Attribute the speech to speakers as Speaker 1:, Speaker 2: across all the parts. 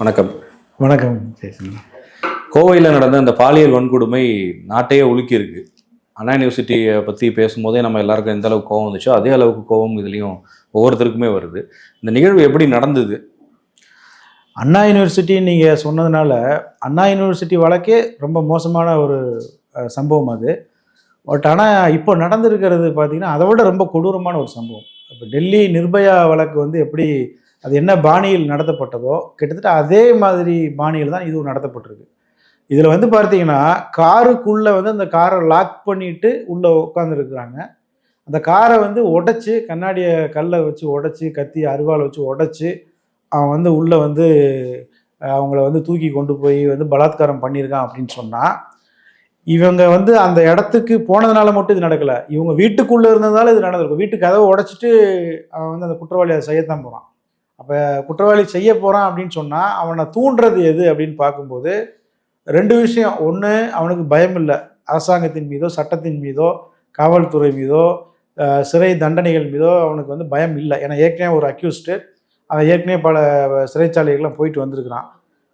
Speaker 1: வணக்கம்.
Speaker 2: வணக்கம்
Speaker 1: கோவையில் நடந்த அந்த பாலியல் வன்கொடுமை நாட்டையே உலுக்கி இருக்கு அண்ணா யூனிவர்சிட்டியை பற்றி பேசும்போதே நம்ம எல்லாருக்கும் எந்த அளவுக்கு கோவம் வந்துச்சோ அதே அளவுக்கு கோவம் இதுலேயும் ஒவ்வொருத்தருக்குமே வருது. இந்த நிகழ்வு எப்படி நடந்தது?
Speaker 2: அண்ணா யூனிவர்சிட்டி நீங்கள் சொன்னதுனால அண்ணா யூனிவர்சிட்டி வழக்கே ரொம்ப மோசமான ஒரு சம்பவம் அது. பட் ஆனால் இப்போ நடந்திருக்கிறது பார்த்தீங்கன்னா அதை விட ரொம்ப கொடூரமான ஒரு சம்பவம். இப்போ டெல்லி நிர்பயா வழக்கு வந்து எப்படி அது என்ன பாணியில் நடத்தப்பட்டதோ கிட்டத்தட்ட அதே மாதிரி பாணியில் தான் இதுவும் நடத்தப்பட்டிருக்கு. இதில் வந்து பார்த்தீங்கன்னா காருக்குள்ளே வந்து அந்த காரை லாக் பண்ணிட்டு உள்ளே உட்காந்துருக்குறாங்க அந்த காரை வந்து உடைச்சி கண்ணாடியை கல்லை வச்சு உடைச்சி கத்தி அருவாள் வச்சு உடைச்சி அவன் வந்து உள்ளே வந்து அவங்கள வந்து தூக்கி கொண்டு போய் வந்து பலாத்காரம் பண்ணியிருக்கான் அப்படின்னு சொன்னால் இவங்க வந்து அந்த இடத்துக்கு போனதுனால மட்டும் இது நடக்கலை. இவங்க வீட்டுக்குள்ளே இருந்ததால இது நடந்திருக்கும். வீட்டு கதவை உடச்சிட்டு அவன் வந்து அந்த குற்றவாளியை செய்யத்தான் போகிறான் அப்போ குற்றவாளி செய்ய போகிறான் அப்படின்னு சொன்னால் அவனை தூண்டுறது எது அப்படின்னு பார்க்கும்போது ரெண்டு விஷயம். ஒன்று அவனுக்கு பயம் இல்லை. அரசாங்கத்தின் மீதோ சட்டத்தின் மீதோ காவல்துறை மீதோ சிறை தண்டனைகள் மீதோ அவனுக்கு வந்து பயம் இல்லை. ஏன்னா ஏற்கனவே ஒரு அக்யூஸ்டு அவன் ஏற்கனவே பல சிறைச்சாலைகள்லாம் போயிட்டு வந்திருக்கிறான்.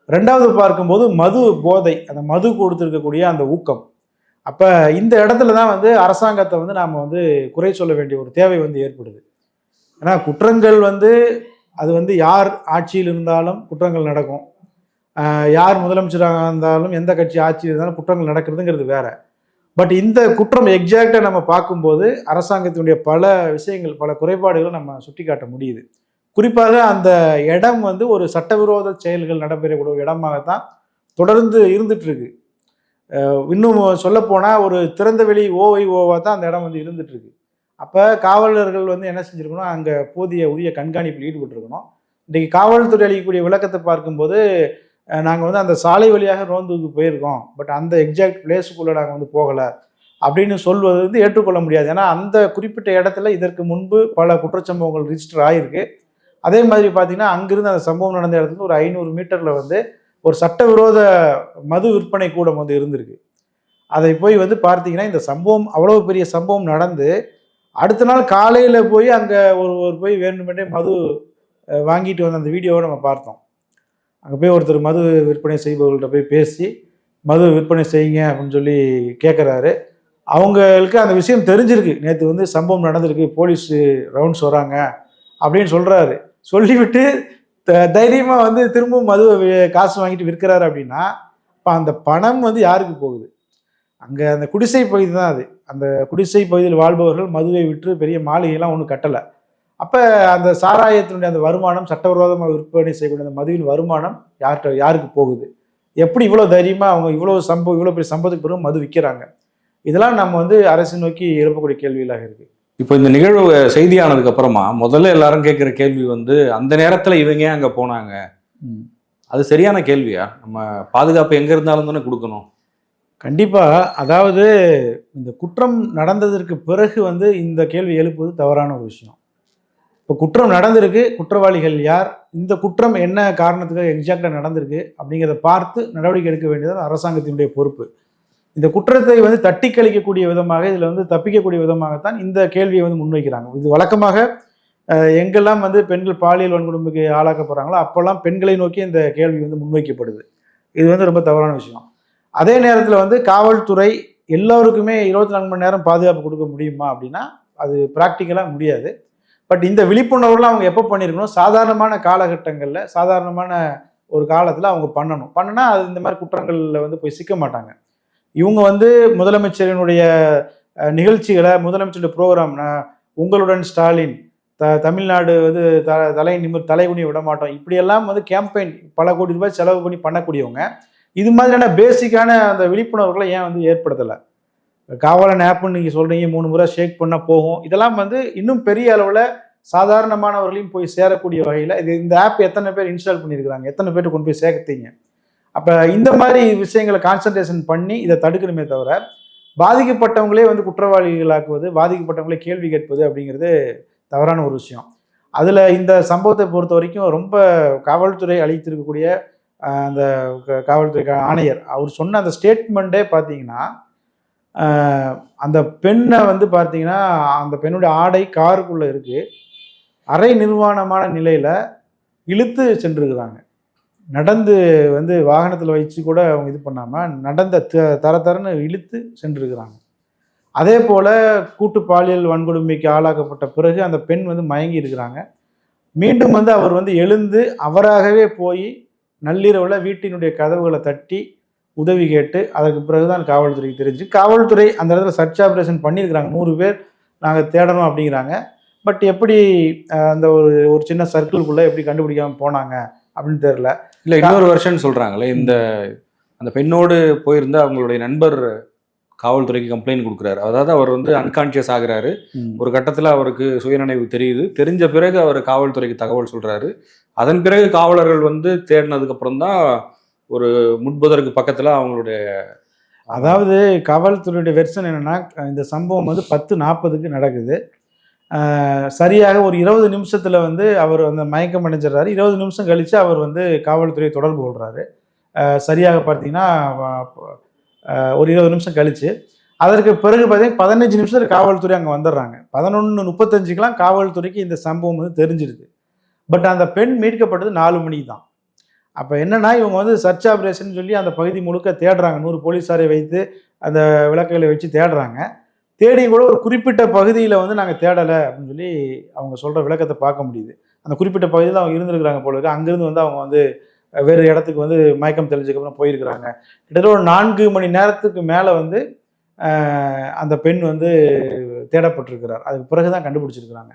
Speaker 2: ரெண்டாவது பார்க்கும்போது மது போதை அந்த மது கொடுத்துருக்கக்கூடிய அந்த ஊக்கம். அப்போ இந்த இடத்துல தான் வந்து அரசாங்கத்தை வந்து நாம் வந்து குறை சொல்ல வேண்டிய ஒரு தேவை வந்து ஏற்படுது. ஏன்னா குற்றங்கள் வந்து அது வந்து யார் ஆட்சியில் இருந்தாலும் குற்றங்கள் நடக்கும். யார் முதலமைச்சராக இருந்தாலும் எந்த கட்சி ஆட்சியில் இருந்தாலும் குற்றங்கள் நடக்கிறதுங்கிறது வேற. பட் இந்த குற்றம் எக்ஸாக்டாக நம்ம பார்க்கும்போது அரசாங்கத்தினுடைய பல விஷயங்கள் பல குறைபாடுகளை நம்ம சுட்டிக்காட்ட முடியுது. குறிப்பாக அந்த இடம் வந்து ஒரு சட்டவிரோத செயல்கள் நடைபெறக்கூடிய இடமாகத்தான் தொடர்ந்து இருந்துட்டு இருக்கு இன்னும் சொல்லப்போனால் ஒரு திறந்தவெளி ஓவை ஓவாக தான் அந்த இடம் வந்து இருந்துட்டு இருக்கு அப்போ காவலர்கள் வந்து என்ன செஞ்சுருக்கணும்? அங்கே போதிய உரிய கண்காணிப்பில் ஈடுபட்டிருக்கணும். இன்றைக்கி காவல்துறை அளிக்கக்கூடிய விளக்கத்தை பார்க்கும்போது நாங்கள் வந்து அந்த சாலை வழியாக ரோந்துக்கு போயிருக்கோம். பட் அந்த எக்ஸாக்ட் பிளேஸுக்குள்ளே நாங்கள் வந்து போகலை அப்படின்னு சொல்வது வந்து ஏற்றுக்கொள்ள முடியாது. ஏன்னா அந்த குறிப்பிட்ட இடத்துல இதற்கு முன்பு பல குற்றச்சம்பவங்கள் ரிஜிஸ்டர் ஆகிருக்கு அதே மாதிரி பார்த்தீங்கன்னா அங்கிருந்து அந்த சம்பவம் நடந்த இடத்துல ஒரு ஐநூறு மீட்டரில் வந்து ஒரு சட்டவிரோத மது விற்பனை கூடம் வந்து இருந்திருக்கு. அதை போய் வந்து பார்த்தீங்கன்னா இந்த சம்பவம் அவ்வளோ பெரிய சம்பவம் நடந்து அடுத்த நாள் காலையில் போய் அங்கே ஒரு ஒரு போய் வேணுமென்றே மது வாங்கிட்டு வந்த அந்த வீடியோவை நம்ம பார்த்தோம். அங்கே போய் ஒருத்தர் மது விற்பனை செய்பவர்கள்ட்ட போய் பேசி மது விற்பனை செய்யுங்க அப்படின்னு சொல்லி கேட்குறாரு அவங்களுக்கு அந்த விஷயம் தெரிஞ்சிருக்கு. நேற்று வந்து சம்பவம் நடந்திருக்கு போலீஸ் ரவுண்ட்ஸ் வராங்க அப்படின்னு சொல்கிறாரு சொல்லிவிட்டு த- தைரியமாக வந்து திரும்பவும் மதுவை காசு வாங்கிட்டு விற்கிறாரு அப்படின்னா இப்போ அந்த பணம் வந்து யாருக்கு போகுது? அங்கே அந்த குடிசை பகுதி தான் அது. அந்த குடிசை பகுதியில் வாழ்பவர்கள் மதுவை விற்று பெரிய மாளிகைலாம் ஒன்றும் கட்டலை. அப்போ அந்த சாராயத்தினுடைய அந்த வருமானம் சட்டவிரோதமாக விற்பனை செய்யக்கூடிய அந்த மதுவின் வருமானம் யார்கிட்ட யாருக்கு போகுது? எப்படி இவ்வளோ தைரியமாக அவங்க இவ்வளோ சம்பவம் இவ்வளோ பெரிய சம்பவத்துக்கு பிறகு மது விற்கிறாங்க இதெல்லாம் நம்ம வந்து அரசு நோக்கி எழுப்பக்கூடிய கேள்விகளாக இருக்கு.
Speaker 1: இப்போ இந்த நிகழ்வு செய்தியானதுக்கு அப்புறமா முதல்ல எல்லாரும் கேட்குற கேள்வி வந்து அந்த நேரத்தில் இவங்க ஏன் அங்கே போனாங்க? அது சரியான கேள்வியா? நம்ம பாதுகாப்பு எங்கே இருந்தாலும் தானே கொடுக்கணும்.
Speaker 2: கண்டிப்பாக அதாவது இந்த குற்றம் நடந்ததற்கு பிறகு வந்து இந்த கேள்வி எழுப்புவது தவறான ஒரு விஷயம். இப்போ குற்றம் நடந்திருக்கு குற்றவாளிகள் யார் இந்த குற்றம் என்ன காரணத்துக்காக எக்ஸாக்டாக நடந்திருக்கு அப்படிங்கிறத பார்த்து நடவடிக்கை எடுக்க வேண்டியது அரசாங்கத்தினுடைய பொறுப்பு. இந்த குற்றத்தை வந்து தட்டி கழிக்கக்கூடிய விதமாக இதில் வந்து தப்பிக்கக்கூடிய விதமாகத்தான் இந்த கேள்வியை வந்து முன்வைக்கிறாங்க. இது வழக்கமாக எங்கெல்லாம் வந்து பெண்கள் பாலியல் வன்கொடுமைக்கு ஆளாக்கப்படுறாங்களோ அப்போல்லாம் பெண்களை நோக்கி இந்த கேள்வி வந்து முன்வைக்கப்படுது. இது வந்து ரொம்ப தவறான விஷயம். அதே நேரத்தில் வந்து காவல்துறை எல்லோருக்குமே இருபத்தி நாலு மணி நேரம் பாதுகாப்பு கொடுக்க முடியுமா அப்படின்னா அது ப்ராக்டிக்கலாக முடியாது. பட் இந்த விழிப்புணர்வுலாம் அவங்க எப்போ பண்ணியிருக்கணும் சாதாரணமான காலகட்டங்களில் சாதாரணமான ஒரு காலத்தில் அவங்க பண்ணணும். பண்ணுனா அது இந்த மாதிரி குற்றங்களில் வந்து போய் சிக்க மாட்டாங்க. இவங்க வந்து முதலமைச்சரினுடைய நிகழ்ச்சிகளை முதலமைச்சருடைய ப்ரோக்ராம் உங்களுடன் ஸ்டாலின் த தமிழ்நாடு வந்து த தலை நிமிர் தலைகுனி விட மாட்டோம் இப்படியெல்லாம் வந்து கேம்பெயின் பல கோடி ரூபாய் செலவு பண்ணி பண்ணக்கூடியவங்க இது மாதிரியான பேசிக்கான அந்த விழிப்புணர்வுகளை ஏன் வந்து ஏற்படுத்தலை? காவலன் ஆப்னு நீங்கள் சொல்கிறீங்க மூணு முறை ஷேக் பண்ணால் போகும். இதெல்லாம் வந்து இன்னும் பெரிய அளவில் சாதாரணமானவர்களையும் போய் சேரக்கூடிய வகையில் இது இந்த ஆப் எத்தனை பேர் இன்ஸ்டால் பண்ணியிருக்கிறாங்க? எத்தனை பேர்ட்டு கொண்டு போய் சேர்த்தீங்க அப்போ இந்த மாதிரி விஷயங்களை கான்சன்ட்ரேஷன் பண்ணி இதை தடுக்கணுமே தவிர பாதிக்கப்பட்டவங்களே வந்து குற்றவாளிகளாக்குவது பாதிக்கப்பட்டவங்களே கேள்வி கேட்பது அப்படிங்கிறது தவறான ஒரு விஷயம். அதில் இந்த சம்பவத்தை பொறுத்த வரைக்கும் ரொம்ப காவல்துறை அளித்திருக்கக்கூடிய அந்த க- காவல்துறை ஆணையர் அவர் சொன்ன அந்த ஸ்டேட்மெண்ட்டே பார்த்தீங்கன்னா அந்த பெண்ணை வந்து பார்த்தீங்கன்னா அந்த பெண்ணுடைய ஆடை காருக்குள்ளே இருக்குது அரை நிர்வாணமான நிலையில் இழுத்து சென்றிருக்கிறாங்க. நடந்து வந்து வாகனத்தில் வச்சு கூட அவங்க இது பண்ணாமல் நடந்த த- தர தரன்னு இழுத்து சென்றிருக்கிறாங்க. அதே போல் கூட்டு பாலியல் வன்கொடுமைக்கு ஆளாக்கப்பட்ட பிறகு அந்த பெண் வந்து மயங்கி இருக்கிறாங்க. மீண்டும் வந்து அவர் வந்து எழுந்து அவராகவே போய் நள்ளிரவில் வீட்டினுடைய கதவுகளை தட்டி உதவி கேட்டு அதற்கு பிறகுதான் காவல்துறைக்கு தெரிஞ்சு காவல்துறை அந்த இடத்துல சர்ச் ஆப்ரேஷன் பண்ணியிருக்கிறாங்க. நூறு பேர் நாங்கள் தேடணும் அப்படிங்கிறாங்க. பட் எப்படி அந்த ஒரு ஒரு சின்ன சர்க்கிள்குள்ளே எப்படி கண்டுபிடிக்காம போனாங்க அப்படின்னு தெரில
Speaker 1: இல்ல இன்னொரு வருஷன் சொல்றாங்களே இந்த அந்த பெண்ணோடு போயிருந்த அவங்களுடைய நண்பர் காவல்துறைக்கு கம்ப்ளைண்ட் கொடுக்குறாரு. அதாவது அவர் வந்து அன்கான்சியஸ் ஆகுறாரு. ஒரு கட்டத்தில் அவருக்கு சுயநினைவு தெரியுது. தெரிஞ்ச பிறகு அவர் காவல்துறைக்கு தகவல் சொல்றாரு. அதன் பிறகு காவலர்கள் வந்து தேடினதுக்கு அப்புறம் தான் ஒரு முட்புதருக்கு பக்கத்துல அவங்களுடைய
Speaker 2: அதாவது காவல்துறையுடைய வெர்ஷன் என்னன்னா இந்த சம்பவம் வந்து பத்து நாற்பதுக்கு நடக்குது. சரியாக ஒரு இருபது நிமிஷத்துல வந்து அவர் அந்த மயக்கம் அடைஞ்சிடுறாரு. இருபது நிமிஷம் கழிச்சு அவர் வந்து காவல்துறையை தொடர்பு கொள்றாரு. அஹ், சரியாக பார்த்தீங்கன்னா ஒரு இருபது நிமிஷம் கழிச்சு. அதற்கு பிறகு பார்த்தீங்கன்னா பதினஞ்சு நிமிஷத்தில் காவல்துறை அங்கே வந்துடுறாங்க. பதினொன்று முப்பத்தஞ்சுக்கெலாம் காவல்துறைக்கு இந்த சம்பவம் வந்து தெரிஞ்சிருது பட் அந்த பெண் மீட்கப்பட்டது நாலு மணிக்கு தான் அப்போ என்னென்னா இவங்க வந்து சர்ச் ஆப்ரேஷன் சொல்லி அந்த பகுதி முழுக்க தேடுறாங்க. நூறு போலீஸாரை வைத்து அந்த விளக்குகளை வச்சு தேடுறாங்க. தேடியும் கூட ஒரு குறிப்பிட்ட பகுதியில் வந்து நாங்கள் தேடலை அப்படின்னு சொல்லி அவங்க சொல்கிற விளக்கத்தை பார்க்க முடியுது. அந்த குறிப்பிட்ட பகுதியில் அவங்க இருந்திருக்கிறாங்க போல இருக்கு. அங்கேருந்து வந்து அவங்க வந்து வேறு இடத்துக்கு வந்து மயக்கம் தெளிஞ்சதுக்கப்புறம் போயிருக்கிறாங்க. கிட்டத்தட்ட ஒரு நான்கு மணி நேரத்துக்கு மேலே வந்து அந்த பெண் வந்து தேடப்பட்டிருக்கிறார். அதுக்கு பிறகு தான் கண்டுபிடிச்சிருக்கிறாங்க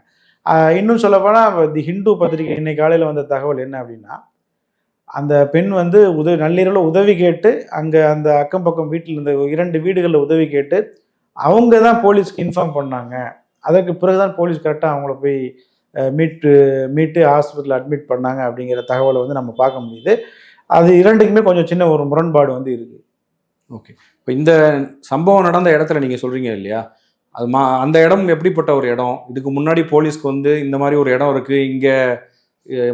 Speaker 2: இன்னும் சொல்லப்போனால் தி ஹிந்து பத்திரிகை இன்னைக்கு காலையில் வந்த தகவல் என்ன அப்படின்னா அந்த பெண் வந்து உதவி நள்ளிரவில் உதவி கேட்டு அங்கே அந்த அக்கம் பக்கம் வீட்டில் இருந்த இரண்டு வீடுகளில் உதவி கேட்டு அவங்க தான் போலீஸ்க்கு இன்ஃபார்ம் பண்ணாங்க. அதற்கு பிறகு தான் போலீஸ் கரெக்டாக அவங்கள போய் மீட்டு மீட்டு ஹாஸ்பிட்டல் அட்மிட் பண்ணாங்க அப்படிங்கிற தகவலை வந்து நம்ம பார்க்க முடியுது. அது இரண்டுக்குமே கொஞ்சம் சின்ன ஒரு முரண்பாடு வந்து இருக்குது
Speaker 1: ஓகே இப்போ இந்த சம்பவம் நடந்த இடத்துல நீங்க சொல்றீங்க இல்லையா? அது மா அந்த இடம் எப்படிப்பட்ட ஒரு இடம்? இதுக்கு முன்னாடி போலீஸ்க்கு வந்து இந்த மாதிரி ஒரு இடம் இருக்கு. இங்க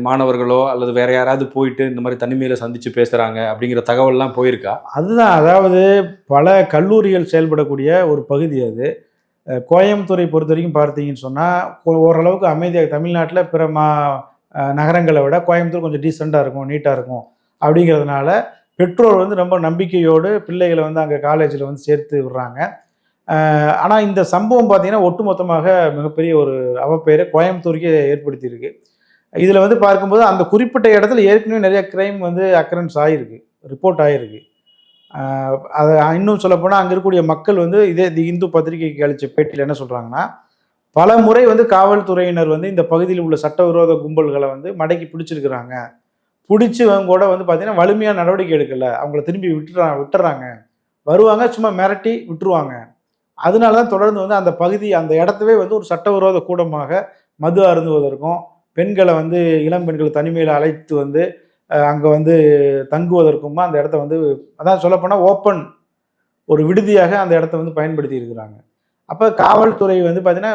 Speaker 1: மாணவர்களோ அல்லது வேற யாராவது போயிட்டு இந்த மாதிரி தனிமையில சந்திச்சு பேசுறாங்க அப்படிங்கிற தகவல்லாம் போயிருக்கா?
Speaker 2: அதுதான். அதாவது பல கல்லூரிகள் செயல்படக்கூடிய ஒரு பகுதி அது. கோயம்புத்தூரை பொறுத்த வரைக்கும் பார்த்தீங்கன்னு சொன்னால் ஓரளவுக்கு அமைதியாக தமிழ்நாட்டில் பிற மா நகரங்களை விட கோயம்புத்தூர் கொஞ்சம் டீசெண்டாக இருக்கும் நீட்டாக இருக்கும். அப்படிங்கிறதுனால பெற்றோர் வந்து ரொம்ப நம்பிக்கையோடு பிள்ளைகளை வந்து அங்கே காலேஜில் வந்து சேர்த்து விடுறாங்க. ஆனால் இந்த சம்பவம் பார்த்திங்கன்னா ஒட்டுமொத்தமாக மிகப்பெரிய ஒரு அவப்பெயரை கோயம்புத்தூருக்கே ஏற்படுத்தியிருக்கு. இதில் வந்து பார்க்கும்போது அந்த குறிப்பிட்ட இடத்துல ஏற்கனவே நிறைய க்ரைம் வந்து அக்கரன்ஸ் ஆகிருக்கு ரிப்போர்ட் ஆகிருக்கு அதை இன்னும் சொல்லப்போனால் அங்கே இருக்கக்கூடிய மக்கள் வந்து இதே தி இந்து பத்திரிகைக்கு அளித்த பேட்டியில் என்ன சொல்கிறாங்கன்னா பல முறை வந்து காவல்துறையினர் வந்து இந்த பகுதியில் உள்ள சட்டவிரோத கும்பல்களை வந்து மடக்கி பிடிச்சிருக்கிறாங்க. பிடிச்சவங்க கூட வந்து பார்த்தீங்கன்னா வலிமையான நடவடிக்கை எடுக்கல. அவங்கள திரும்பி விட்டுறாங்க விட்டுறாங்க. வருவாங்க சும்மா மிரட்டி விட்டுருவாங்க. அதனால தான் தொடர்ந்து வந்து அந்த பகுதி அந்த இடத்தவே வந்து ஒரு சட்டவிரோத கூடமாக மது அருந்துவதற்கும் பெண்களை வந்து இளம் பெண்களை தனிமையில் அழைத்து வந்து அங்கே வந்து தங்குவதற்குமா அந்த இடத்த வந்து அதான் சொல்லப்போனால் ஓப்பன் ஒரு விடுதியாக அந்த இடத்த வந்து பயன்படுத்தி இருக்கிறாங்க. அப்போ காவல்துறை வந்து பார்த்தீங்கன்னா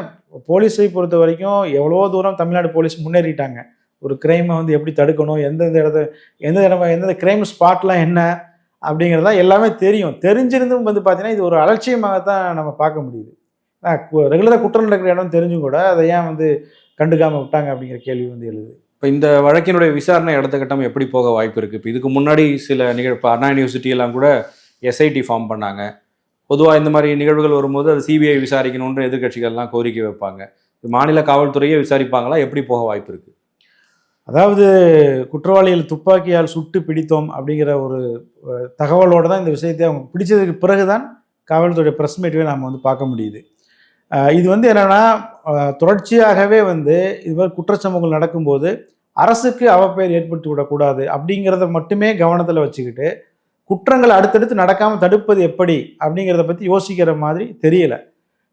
Speaker 2: போலீஸை பொறுத்த வரைக்கும் எவ்வளோ தூரம் தமிழ்நாடு போலீஸ் முன்னேறிட்டாங்க. ஒரு கிரைமை வந்து எப்படி தடுக்கணும் எந்தெந்த இடத்த எந்த இடம் எந்தெந்த கிரைம் ஸ்பாட்லாம் என்ன அப்படிங்கிறதெல்லாம் எல்லாமே தெரியும். தெரிஞ்சிருந்தும் வந்து பார்த்தீங்கன்னா இது ஒரு அலட்சியமாகத்தான் நம்ம பார்க்க முடியுது. ரெகுலராக குற்றம் நடக்கிற இடம் தெரிஞ்சும் கூட அதை ஏன் வந்து கண்டுக்காமல் விட்டாங்க அப்படிங்கிற கேள்வி வந்து எழுது.
Speaker 1: இப்போ இந்த வழக்கினுடைய விசாரணை அடுத்த கட்டம் எப்படி போக வாய்ப்பு இருக்குது இப்போ இதுக்கு முன்னாடி சில நிகழ் இப்போ அண்ணா யூனிவர்சிட்டியெல்லாம் கூட எஸ்ஐடி ஃபார்ம் பண்ணாங்க. பொதுவாக இந்த மாதிரி நிகழ்வுகள் வரும்போது அது சிபிஐ விசாரிக்கணுன்ற எதிர்க்கட்சிகள்லாம் கோரிக்கை வைப்பாங்க. மாநில காவல்துறையே விசாரிப்பாங்களா? எப்படி போக வாய்ப்பு இருக்குது
Speaker 2: அதாவது குற்றவாளிகள் துப்பாக்கியால் சுட்டு பிடித்தோம் அப்படிங்கிற ஒரு தகவலோடு தகவலோட தான் இந்த விஷயத்தை அவங்க பிடிச்சதுக்கு பிறகு தான் காவல்துறை ப்ரெஸ் மீட்டுவே நாம் வந்து பார்க்க முடியுது. இது வந்து என்னென்னா தொடர்ச்சியாகவே வந்து இது மாதிரி குற்றச்சம்பவங்கள் நடக்கும்போது அரசுக்கு அவப்பெயர் ஏற்படுத்தி விடக்கூடாது அப்படிங்கிறத மட்டுமே கவனத்தில் வச்சுக்கிட்டு குற்றங்கள் அடுத்தடுத்து நடக்காமல் தடுப்பது எப்படி அப்படிங்கிறத பற்றி யோசிக்கிற மாதிரி தெரியலை.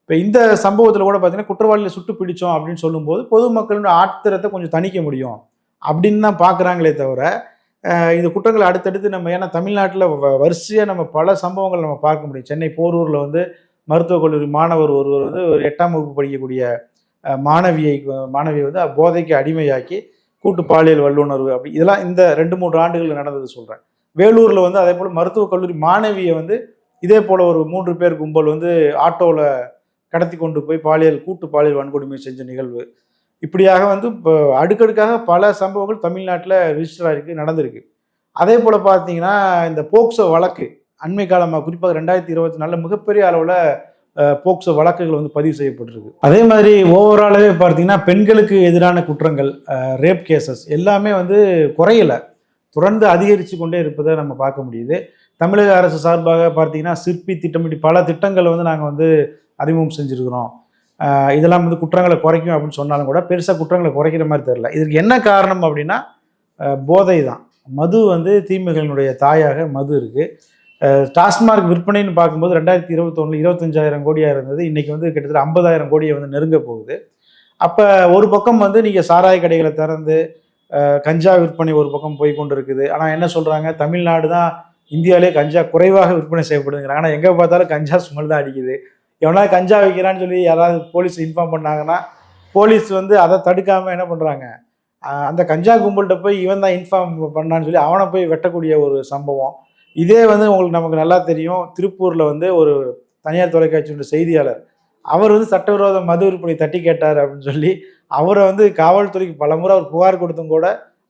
Speaker 2: இப்போ இந்த சம்பவத்தில் கூட பார்த்தீங்கன்னா குற்றவாளியை சுட்டு பிடிச்சோம் அப்படின்னு சொல்லும்போது பொதுமக்களோட ஆத்திரத்தை கொஞ்சம் தணிக்க முடியும் அப்படின்னு தான் பார்க்குறாங்களே தவிர இந்த குற்றங்களை அடுத்தடுத்து நம்ம ஏன்னா தமிழ்நாட்டில் வரிசையாக நம்ம பல சம்பவங்கள் நம்ம பார்க்க முடியும். சென்னை போரூரில் வந்து மருத்துவக் கல்லூரி மாணவர் ஒருவர் வந்து ஒரு எட்டாம் வகுப்பு படிக்கக்கூடிய மாணவியை மாணவியை வந்து போதைக்கு அடிமையாக்கி கூட்டு பாலியல் வல்லுணர்வு அப்படி இதெல்லாம் இந்த ரெண்டு மூன்று ஆண்டுகள் நடந்தது சொல்கிறேன் வேலூரில் வந்து அதே போல் மருத்துவக் கல்லூரி மாணவியை வந்து இதே போல் ஒரு மூன்று பேர் கும்பல் வந்து ஆட்டோவில் கடத்தி கொண்டு போய் பாலியல் கூட்டு பாலியல் வன்கொடுமை செஞ்ச நிகழ்வு. இப்படியாக வந்து இப்போ அடுக்கடுக்காக பல சம்பவங்கள் தமிழ்நாட்டில் ரிஜிஸ்டர் ஆகிருக்கு நடந்திருக்கு. அதே போல் பார்த்தீங்கன்னா இந்த போக்சோ வழக்கு அண்மை காலமாக குறிப்பாக ரெண்டாயிரத்தி இருபத்தி நாலில் மிகப்பெரிய அளவில் போக்சோ வழக்குகள் வந்து பதிவு செய்யப்பட்டிருக்கு. அதே மாதிரி ஓவராலாகவே பார்த்தீங்கன்னா பெண்களுக்கு எதிரான குற்றங்கள் ரேப் கேசஸ் எல்லாமே வந்து குறையலை. தொடர்ந்து அதிகரித்து கொண்டே இருப்பதை நம்ம பார்க்க முடியுது. தமிழக அரசு சார்பாக பார்த்தீங்கன்னா சிற்பி திட்டம் இப்படி பல திட்டங்களை வந்து நாங்கள் வந்து அறிமுகம் செஞ்சுருக்கிறோம். இதெல்லாம் வந்து குற்றங்களை குறைக்கும் அப்படின்னு சொன்னாலும் கூட பெருசாக குற்றங்களை குறைக்கிற மாதிரி தெரில இதுக்கு என்ன காரணம் அப்படின்னா போதை தான். மது வந்து தீமைகளினுடைய தாயாக மது இருக்குது டாஸ்மார்க் விற்பனைன்னு பார்க்கும்போது ரெண்டாயிரத்தி இருபத்தொன்னில் இருபத்தஞ்சாயிரம் கோடியாக இருந்தது. இன்றைக்கி வந்து கிட்டத்தட்ட ஐம்பதாயிரம் கோடியை வந்து நெருங்க போகுது. அப்போ ஒரு பக்கம் வந்து நீங்கள் சாராய கடைகளை திறந்து கஞ்சா விற்பனை ஒரு பக்கம் போய் கொண்டு இருக்குது ஆனால் என்ன சொல்கிறாங்க தமிழ்நாடு தான் இந்தியாவிலே கஞ்சா குறைவாக விற்பனை செய்யப்படுதுங்கிறாங்க. ஆனால் எங்கே பார்த்தாலும் கஞ்சா ஸ்மெல் தான் அடிக்குது. எவனா கஞ்சா வைக்கிறான்னு சொல்லி யாராவது போலீஸ் இன்ஃபார்ம் பண்ணாங்கன்னா போலீஸ் வந்து அதை தடுக்காமல் என்ன பண்ணுறாங்க அந்த கஞ்சா கும்பல்கிட்ட போய் இவன் தான் இன்ஃபார்ம் பண்ணான்னு சொல்லி அவனை போய் வெட்டக்கூடிய ஒரு சம்பவம். இதே வந்து உங்களுக்கு நமக்கு நல்லா தெரியும். திருப்பூரில் வந்து ஒரு தனியார் தொலைக்காட்சியோட செய்தியாளர். அவர் வந்து சட்டவிரோத மது விற்பனை தட்டி கேட்டார் அப்படின்னு சொல்லி அவரை வந்து காவல்துறைக்கு பலமுறை அவர் புகார் கொடுத்தும் கூட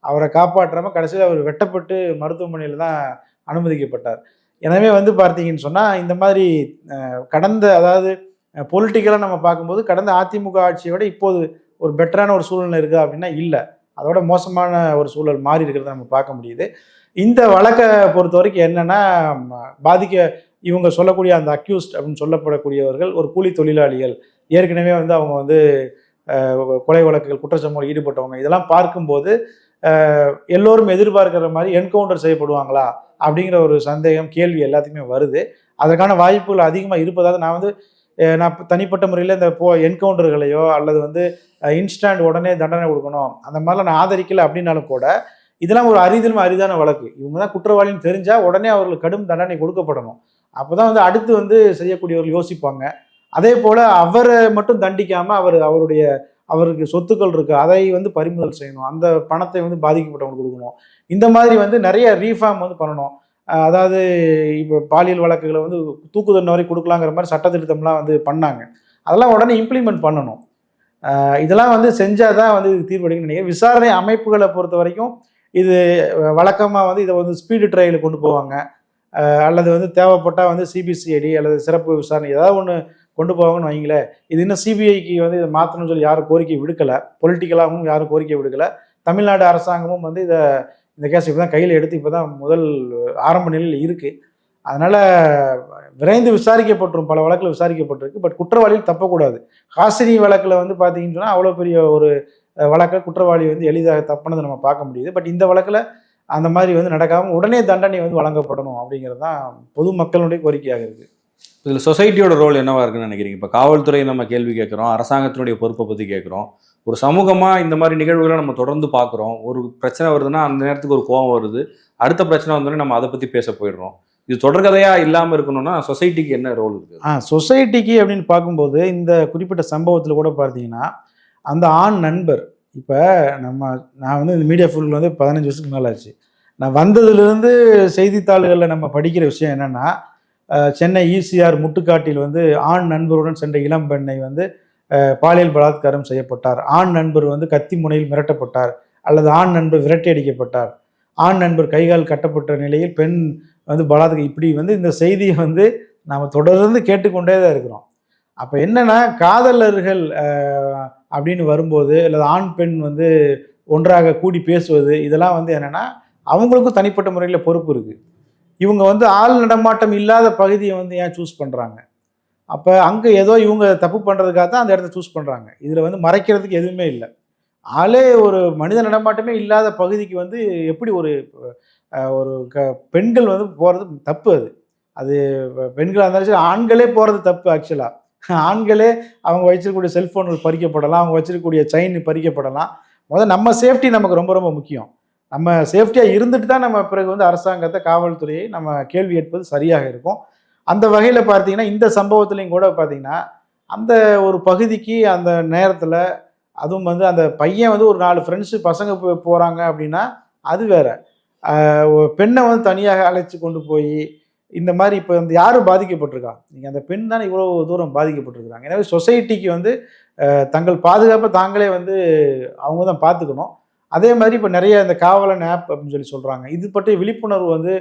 Speaker 2: அவரை காப்பாற்றாமல் கடைசியில் அவர் வெட்டப்பட்டு மருத்துவமனையில் தான் அனுமதிக்கப்பட்டார். எனவே வந்து பார்த்தீங்கன்னு சொன்னால் இந்த மாதிரி கடந்த அதாவது பொலிட்டிக்கலாக நம்ம பார்க்கும்போது கடந்த அதிமுக ஆட்சியை விட இப்போது ஒரு பெட்டரான ஒரு சூழ்நிலை இருக்குது அப்படின்னா இல்லை. அதோட மோசமான ஒரு சூழல் மாறி இருக்கிறத நம்ம பார்க்க முடியுது. இந்த வழக்கை பொறுத்த வரைக்கும் என்னென்னா பாதிக்க இவங்க சொல்லக்கூடிய அந்த அக்யூஸ்ட் அப்படின்னு சொல்லப்படக்கூடியவர்கள் ஒரு கூலி தொழிலாளிகள். ஏற்கனவே வந்து அவங்க வந்து கொலை வழக்குகள் குற்றச்சம்பவங்கள் ஈடுபட்டவங்க. இதெல்லாம் பார்க்கும்போது எல்லோரும் எதிர்பார்க்கிற மாதிரி என்கவுண்டர் செய்யப்படுவாங்களா? அப்படிங்கிற ஒரு சந்தேகம் கேள்வி எல்லாத்துக்குமே வருது. அதற்கான வாய்ப்புகள் அதிகமாக இருப்பதாக நான் வந்து நான் தனிப்பட்ட முறையில் இந்த போ என்கவுண்டர்களையோ அல்லது வந்து இன்ஸ்டன்ட் உடனே தண்டனை கொடுக்கணும் அந்த மாதிரிலாம் நான் ஆதரிக்கலை அப்படின்னாலும் கூட இதெல்லாம் ஒரு அரிதிலும் அரிதான வழக்கு. இவங்க தான் குற்றவாளின்னு தெரிஞ்சால் உடனே அவர்களுக்கு கடும் தண்டனை கொடுக்கப்படணும். அப்போ தான் வந்து அடுத்து வந்து செய்யக்கூடியவர்கள் யோசிப்பாங்க. அதே போல் அவரை மட்டும் தண்டிக்காமல் அவர் அவருடைய அவருக்கு சொத்துக்கள் இருக்குது அதை வந்து பறிமுதல் செய்யணும். அந்த பணத்தை வந்து பாதிக்கப்பட்டவங்களுக்கு கொடுக்கணும். இந்த மாதிரி வந்து நிறைய ரீஃபார்ம் வந்து பண்ணணும். அதாவது இப்போ பாலியல் வழக்குகளை வந்து தூக்கு தண்டனை வரை கொடுக்கலாங்கிற மாதிரி சட்டத்திருத்தம்லாம் வந்து பண்ணாங்க. அதெல்லாம் உடனே இம்ப்ளிமெண்ட் பண்ணணும். இதெல்லாம் வந்து செஞ்சால் தான் வந்து தீர்வு தீர்வடைக்கும்னு நினைக்கிறேன். விசாரணை அமைப்புகளை பொறுத்த வரைக்கும் இது வழக்கமாக வந்து இதை வந்து ஸ்பீடு ட்ரையல் கொண்டு போவாங்க. அல்லது வந்து தேவைப்பட்டால் வந்து சிபிசிஐடி அல்லது சிறப்பு விசாரணை ஏதாவது ஒன்று கொண்டு போவாங்கன்னு வைங்களேன். இது இன்னும் சிபிஐக்கு வந்து இதை மாற்றணும்னு சொல்லி யாரும் கோரிக்கை விடுக்கலை. பொலிட்டிக்கலாகவும் யாரும் கோரிக்கை விடுக்கலை. தமிழ்நாடு அரசாங்கமும் வந்து இதை இந்த கேஸ் இப்போ தான் கையில் எடுத்து இப்போ தான் முதல் ஆரம்ப நிலையில் இருக்குது அதனால் விரைந்து விசாரிக்கப்பட்டிரும் பல வழக்கில் விசாரிக்கப்பட்டிருக்கு. பட் குற்றவாளிகள் தப்பக்கூடாது. ஹாசினி வழக்கில் வந்து பார்த்தீங்கன்னு சொன்னால் அவ்வளோ பெரிய ஒரு வழக்கை குற்றவாளி வந்து எளிதாக தப்புனதை நம்ம பார்க்க முடியுது. பட் இந்த வழக்கில் அந்த மாதிரி வந்து நடக்காமல் உடனே தண்டனை வந்து வழங்கப்படணும் அப்படிங்கிறது தான் பொதுமக்களுடைய கோரிக்கையாக இருக்குது
Speaker 1: இதில் சொசைட்டியோட ரோல் என்னவா இருக்குன்னு நினைக்கிறீங்க? இப்போ காவல்துறை நம்ம கேள்வி கேட்குறோம் அரசாங்கத்தினுடைய பொறுப்பை பற்றி கேட்குறோம். ஒரு சமூகமாக இந்த மாதிரி நிகழ்வுகளை நம்ம தொடர்ந்து பார்க்குறோம். ஒரு பிரச்சனை வருதுன்னா அந்த நேரத்துக்கு ஒரு கோவம் வருது. அடுத்த பிரச்சனை வந்தோடனே நம்ம அதை பற்றி பேச போயிடுறோம். இது தொடர்கதையாக இல்லாமல் இருக்கணும்னா சொசைட்டிக்கு என்ன ரோல் இருக்குது
Speaker 2: ஆ சொசைட்டிக்கு அப்படின்னு பார்க்கும்போது இந்த குறிப்பிட்ட சம்பவத்தில் கூட பார்த்தீங்கன்னா அந்த ஆண் நண்பர் இப்போ நம்ம நான் வந்து இந்த மீடியா ஃபீல்டில் வந்து பதினஞ்சு வருஷத்துக்கு மேலே ஆச்சு நான் வந்ததுலேருந்து செய்தித்தாள்களில் நம்ம படிக்கிற விஷயம் என்னென்னா சென்னை ஈசிஆர் முட்டுக்காட்டில் வந்து ஆண் நண்பருடன் சென்ற இளம் பெண்ணை வந்து பாலியல் பலாத்காரம் செய்யப்பட்டார். ஆண் நண்பர் வந்து கத்தி முனையில் மிரட்டப்பட்டார் அல்லது ஆண் நண்பர் விரட்டி அடிக்கப்பட்டார். ஆண் நண்பர் கைகால் கட்டப்பட்ட நிலையில் பெண் வந்து பலாத்காரம் இப்படி வந்து இந்த செய்தியை வந்து நாம் தொடர்ந்து கேட்டுக்கொண்டே தான் இருக்கிறோம். அப்போ என்னென்னா காதலர்கள் அப்படின்னு வரும்போது அல்லது ஆண் பெண் வந்து ஒன்றாக கூடி பேசுவது இதெல்லாம் வந்து என்னென்னா அவங்களுக்கும் தனிப்பட்ட முறையில் பொறுப்பு இருக்குது இவங்க வந்து ஆள் நடமாட்டம் இல்லாத பகுதியை வந்து ஏன் சூஸ் பண்ணுறாங்க அப்போ அங்கே ஏதோ இவங்க தப்பு பண்ணுறதுக்காக தான் அந்த இடத்த சூஸ் பண்ணுறாங்க இதில் வந்து மறைக்கிறதுக்கு எதுவுமே இல்லை. ஆளே ஒரு மனித நடமாட்டமே இல்லாத பகுதிக்கு வந்து எப்படி ஒரு ஒரு க பெண்கள் வந்து போகிறது தப்பு அது. அது பெண்களாக இருந்தாலும் சரி ஆண்களே போகிறது தப்பு ஆக்சுவலாக ஆண்களே அவங்க வச்சிருக்கக்கூடிய செல்ஃபோன்கள் பறிக்கப்படலாம் அவங்க வச்சிருக்கக்கூடிய செயின் பறிக்கப்படலாம். முதல்ல நம்ம சேஃப்டி நமக்கு ரொம்ப ரொம்ப முக்கியம். நம்ம சேஃப்டியாக இருந்துட்டு தான் நம்ம பிறகு வந்து அரசாங்கத்தை காவல்துறையை நம்ம கேள்வி கேட்பது சரியாக இருக்கும். அந்த வகையில் பார்த்தீங்கன்னா இந்த சம்பவத்துலேயும் கூட பார்த்தீங்கன்னா அந்த ஒரு பகுதிக்கு அந்த நேரத்தில் அதுவும் வந்து அந்த பையன் வந்து ஒரு நாலு ஃப்ரெண்ட்ஸு பசங்க போகிறாங்க அப்படின்னா அது வேற. பெண்ணை வந்து தனியாக அழைச்சி கொண்டு போய் இந்த மாதிரி இப்போ இந்த யாரும் பாதிக்கப்பட்டிருக்கா? நீங்கள் அந்த பெண் தானே இவ்வளோ தூரம் பாதிக்கப்பட்டிருக்கிறாங்க. எனவே சொசைட்டிக்கு வந்து தங்கள் பாதுகாப்பை தாங்களே வந்து அவங்க தான் பார்த்துக்கணும். அதே மாதிரி இப்போ நிறைய இந்த காவலன் ஆப் அப்படின்னு சொல்லி சொல்கிறாங்க இது பற்றி விழிப்புணர்வு வந்து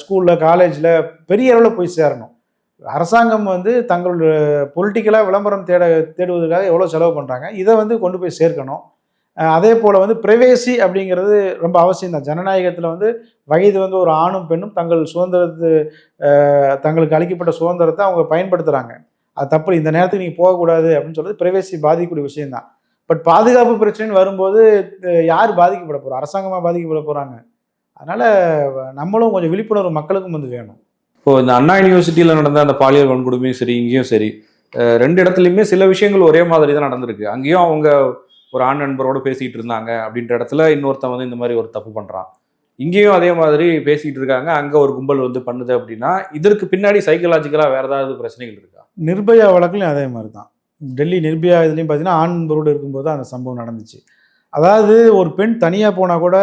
Speaker 2: ஸ்கூலில் காலேஜில் பெரிய அளவில் போய் சேரணும். அரசாங்கம் வந்து தங்களுடைய பொலிட்டிக்கலாக விளம்பரம் தேட தேடுவதற்காக எவ்வளோ செலவு பண்ணுறாங்க இதை வந்து கொண்டு போய் சேர்க்கணும். அதே போல் வந்து பிரைவேசி அப்படிங்கிறது ரொம்ப அவசியம் தான். ஜனநாயகத்தில் வந்து வயது வந்து ஒரு ஆணும் பெண்ணும் தங்கள் சுதந்திரத்து தங்களுக்கு அளிக்கப்பட்ட சுதந்திரத்தை அவங்க பயன்படுத்துகிறாங்க அது தப்பு இந்த நேரத்துக்கு நீங்கள் போகக்கூடாது அப்படின்னு சொல்றது பிரைவேசி பாதிக்கக்கூடிய விஷயம்தான் பட் பாதுகாப்பு பிரச்சனைன்னு வரும்போது யார் பாதிக்கப்பட போகிறோம் அரசாங்கமாக பாதிக்கப்பட போகிறாங்க அதனால் நம்மளும் கொஞ்சம் விழிப்புணர்வு மக்களுக்கும் வந்து வேணும்.
Speaker 1: இப்போ இந்த அண்ணா யூனிவர்சிட்டியில் நடந்த அந்த பாலியல் வன்கொடுமையும் சரி இங்கேயும் சரி ரெண்டு இடத்துலையுமே சில விஷயங்கள் ஒரே மாதிரி தான் நடந்திருக்கு. அங்கேயும் அவங்க ஒரு ஆண் நண்பரோட பேசிட்டு இருந்தாங்க அப்படின்ற இடத்துல இன்னொருத்தன் வந்து இந்த மாதிரி ஒரு தப்பு பண்றான். இங்கேயும் அதே மாதிரி பேசிட்டு இருக்காங்க. அங்க ஒரு கும்பல் வந்து பண்ணுது அப்படின்னா இதற்கு பின்னாடி சைக்கலாஜிக்கலா வேற ஏதாவது பிரச்சனைகள் இருக்கா?
Speaker 2: நிர்பயா வழக்குலையும் அதே மாதிரி தான் டெல்லி நிர்பயா இதுலேயும் பார்த்தீங்கன்னா ஆண் நண்பரோடு இருக்கும்போது அந்த சம்பவம் நடந்துச்சு. அதாவது ஒரு பெண் தனியாக போனால் கூட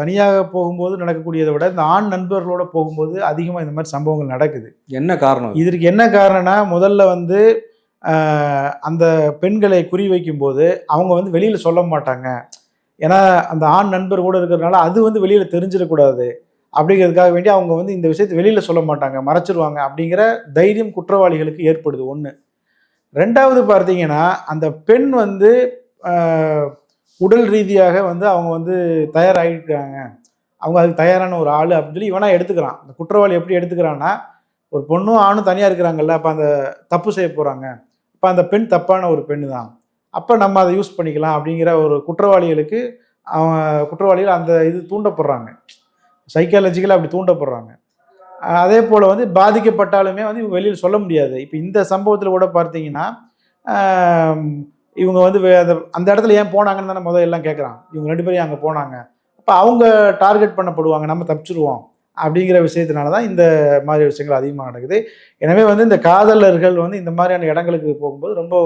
Speaker 2: தனியாக போகும்போது நடக்கக்கூடியதை விட இந்த ஆண் நண்பர்களோட போகும்போது அதிகமாக இந்த மாதிரி சம்பவங்கள் நடக்குது.
Speaker 1: என்ன காரணம்?
Speaker 2: இதற்கு என்ன காரணம்னா முதல்ல வந்து அந்த பெண்களை குறி வைக்கும்போது அவங்க வந்து வெளியில் சொல்ல மாட்டாங்க. ஏன்னா அந்த ஆண் நண்பர் கூட இருக்கிறதுனால அது வந்து வெளியில் தெரிஞ்சிடக்கூடாது. அப்படிங்கிறதுக்காக வேண்டி அவங்க வந்து இந்த விஷயத்தை வெளியில் சொல்ல மாட்டாங்க. மறைச்சிருவாங்க அப்படிங்கிற தைரியம் குற்றவாளிகளுக்கு ஏற்படுது ஒன்று ரெண்டாவது பார்த்தீங்கன்னா அந்த பெண் வந்து உடல் ரீதியாக வந்து அவங்க வந்து தயாராகிருக்காங்க அவங்க அதுக்கு தயாரான ஒரு ஆள் அப்படின்னு சொல்லி இவனா எடுத்துக்கிறான். அந்த குற்றவாளி எப்படி எடுத்துக்கிறான்னா ஒரு பொண்ணும் ஆணும் தனியாக இருக்கிறாங்கல்ல அப்போ அந்த தப்பு செய்ய போகிறாங்க அப்போ அந்த பெண் தப்பான ஒரு பெண் தான் அப்போ நம்ம அதை யூஸ் பண்ணிக்கலாம் அப்படிங்கிற ஒரு குற்றவாளிகளுக்கு அவன் குற்றவாளிகள் அந்த இது தூண்டப்படுறாங்க. சைக்காலஜிக்கலாக அப்படி தூண்டப்படுறாங்க. அதே போல் வந்து பாதிக்கப்பட்டாலுமே வந்து இவங்க வெளியில் சொல்ல முடியாது. இப்போ இந்த சம்பவத்தில் கூட பார்த்தீங்கன்னா இவங்க வந்து வே- அந்த அந்த இடத்துல ஏன் போனாங்கன்னு தானே முதல்ல எல்லாம் கேட்குறான் இவங்க ரெண்டு பேரும் அங்கே போனாங்க? அப்போ அவங்க டார்கெட் பண்ணப்படுவாங்க. நம்ம தப்பிச்சிருவோம். அப்படிங்கிற விஷயத்தினால தான் இந்த மாதிரி விஷயங்கள் அதிகமாக நடக்குது. எனவே வந்து இந்த காதலர்கள் வந்து இந்த மாதிரியான இடங்களுக்கு போகும்போது ரொம்ப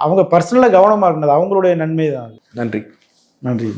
Speaker 2: அவங்க பர்சனலாக கவனமாக இருந்தது. அவங்களுடைய நன்மை தான்
Speaker 1: நன்றி.
Speaker 2: நன்றி.